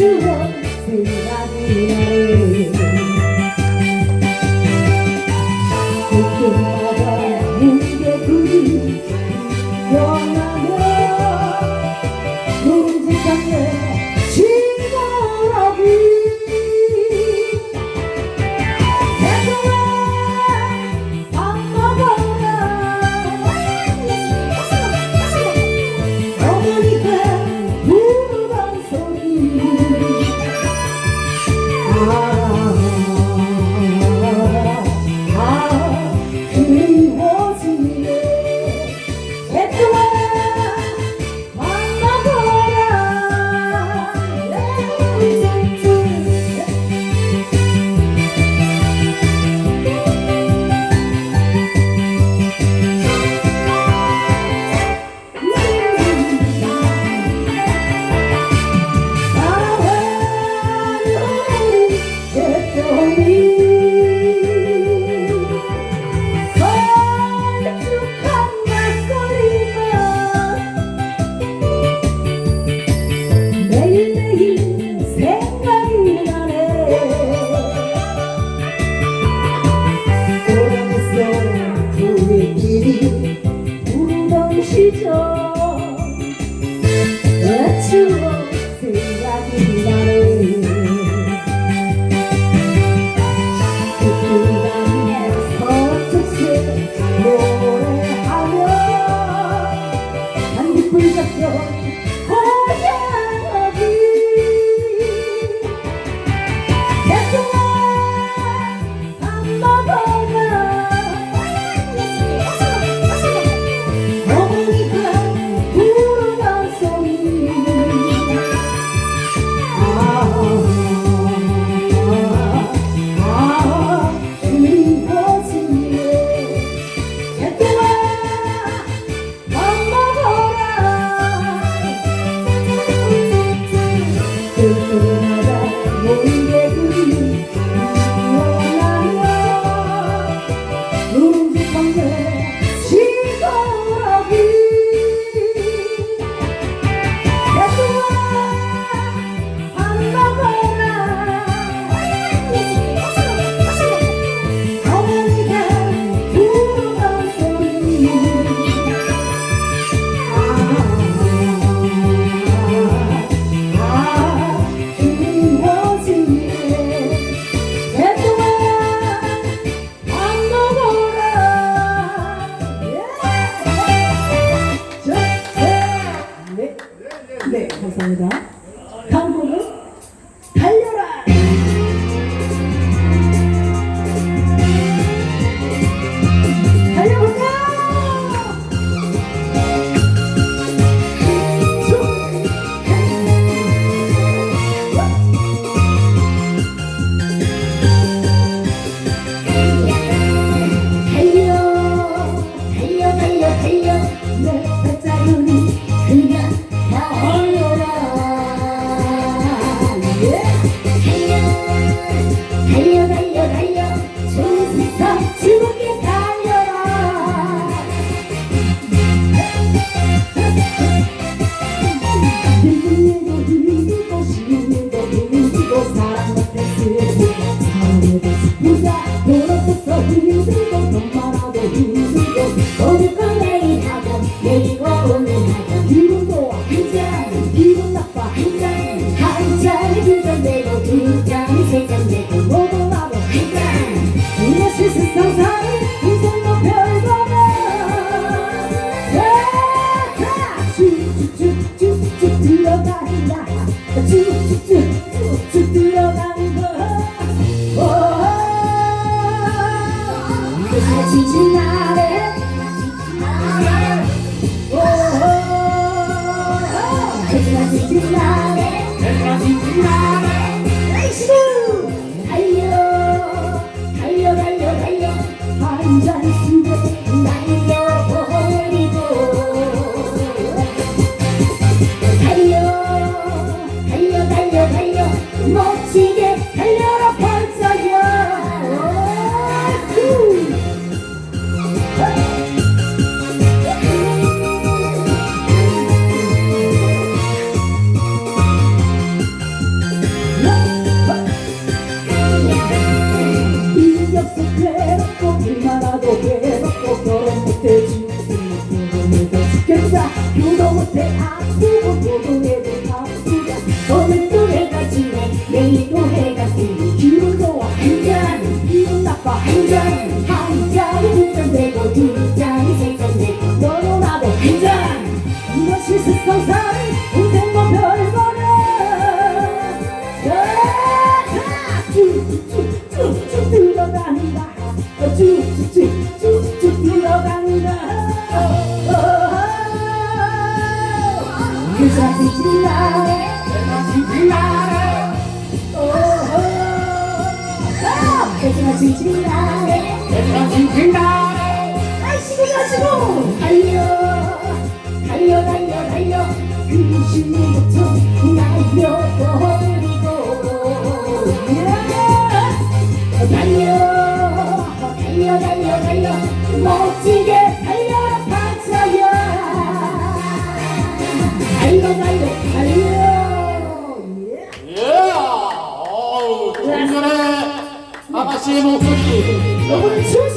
좋은 생각이네 그때마다 내게 굳이 변하네 문제 때문에 Nada do que 징징다래 내 징징다래 아이씨고 가시고 달려 달려 달려 달려 근심부터 날려버리고 달려 달려 달려 멋지게 Sinu Uji Uji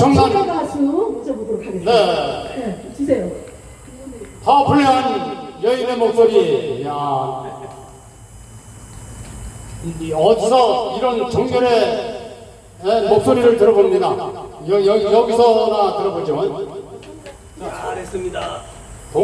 엄청난 피겨 네. 가수 모셔보도록 하겠습니다. 네. 네, 주세요. 파워풀한 여인의 목소리. 야. 어디서 이런 정렬의 예, 목소리를 들어봅니다. 여, 여, 여기서나 들어보죠. 잘했습니다.